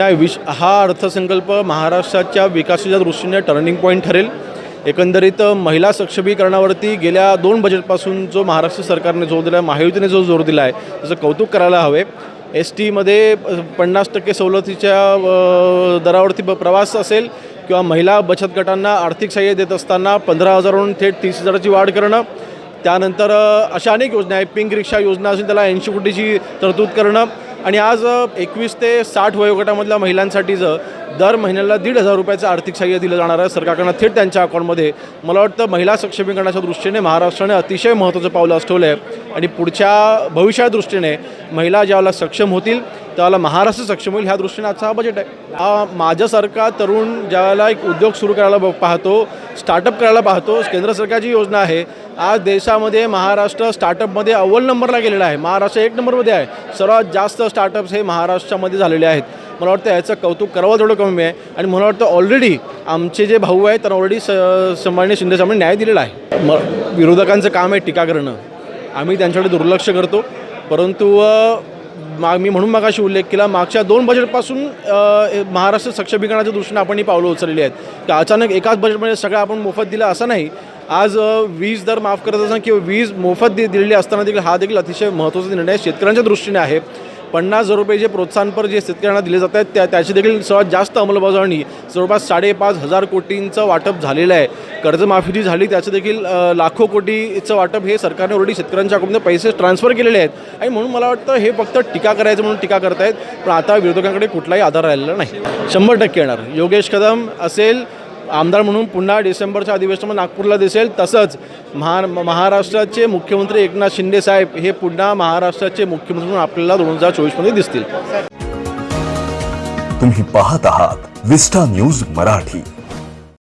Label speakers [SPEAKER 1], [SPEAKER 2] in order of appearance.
[SPEAKER 1] या विश हा अर्थसंकल्प महाराष्ट्राच्या विकासाच्या दृष्टीने टर्निंग पॉईंट ठरेल. एकंदरीत महिला सक्षमीकरणावरती गेल्या दोन बजेटपासून जो महाराष्ट्र सरकारने जोर दिला आहे महायुतीने जो जोर दिला आहे त्याचं कौतुक करायला हवे. एस टीमध्ये पन्नास टक्के सवलतीच्या दरावरती ब- प्रवास असेल किंवा महिला बचत गटांना आर्थिक सहाय्य देत असताना पंधरा हजारहून थेट तीस हजाराची वाढ करणं त्यानंतर अशा अनेक योजना आहेत. पिंक रिक्षा योजना असेल त्याला ऐंशी कोटीची तरतूद करणं आणि आज एकवीस ते साठ वयोगटामधल्या महिलांसाठीचं दर महिन्याला दीड हजार रुपयाचं आर्थिक सहाय्य दिलं जाणार आहे सरकारकडनं थेट त्यांच्या अकाउंटमध्ये. मला वाटतं महिला सक्षमीकरणाच्या दृष्टीने महाराष्ट्राने अतिशय महत्त्वाचं पावलं असठवलं आहे आणि पुढच्या भविष्याच्या दृष्टीने महिला ज्यावेळेला सक्षम होतील त्याला महाराष्ट्र सक्षम होईल ह्या दृष्टीने आजचा हा बजेट आहे. हा माझ्यासारखा तरुण ज्यावेळेला एक उद्योग सुरू करायला ब- पाहतो स्टार्टअप करायला पाहतो केंद्र सरकारची योजना आहे आज देशामध्ये महाराष्ट्र स्टार्टअपमध्ये अव्वल नंबरला गेलेला आहे. महाराष्ट्र एक नंबरमध्ये आहे. सर्वात जास्त स्टार्टअप्स हे महाराष्ट्रामध्ये झालेले आहेत. मला वाटतं याचं कौतुक करावं थोडं कमी आहे. आणि मला वाटतं ऑलरेडी आमचे जे भाऊ आहेत त्यांना ऑलरेडी स संभाळणे शिंदे साहेबांनी न्याय दिलेला आहे. म विरोधकांचं काम आहे टीका करणं. आम्ही त्यांच्याकडे दुर्लक्ष करतो. परंतु मा मी म्हणून मागाशी उल्लेख केला मागच्या दोन बजेटपासून महाराष्ट्र सक्षमीकरणाच्या दृष्टीने आपण ही पावलं उचललेली आहेत. की अचानक एकाच बजेटमध्ये सगळं आपण मोफत दिलं असं नाही आज वीज दर माफ करत असताना किंवा वीज मोफत दि दिलेली असताना देखील हा देखील अतिशय महत्त्वाचा निर्णय शेतकऱ्यांच्या दृष्टीने आहे. पन्नास हजार रुपये जे प्रोत्साहनपर जे शेतकऱ्यांना दिले जात आहेत त्या त्याची देखील सर्वात जास्त अंमलबजावणी जवळपास साडेपाच हजार कोटींचं वाटप झालेलं आहे. कर्जमाफी जी झाली त्याचं देखील लाखो कोटीचं वाटप हे सरकारने ऑलरेडी शेतकऱ्यांच्या अकाउंटमध्ये पैसे ट्रान्सफर केलेले आहेत. आणि म्हणून मला वाटतं हे फक्त टीका करायचं म्हणून टीका करतायत पण आता विरोधकांकडे कुठलाही आधार राहिलेला नाही. शंभर टक्के येणार. योगेश कदम असेल आमदार म्हणून पुन्हा डिसेंबरच्या अधिवेशनामध्ये नागपूरला दिसेल. तसंच महा महाराष्ट्राचे मुख्यमंत्री एकनाथ शिंदे साहेब हे पुन्हा महाराष्ट्राचे मुख्यमंत्री म्हणून आपल्याला दोन हजार चोवीसमध्ये दिसतील.
[SPEAKER 2] तुम्ही पाहत आहात विस्टा न्यूज मराठी.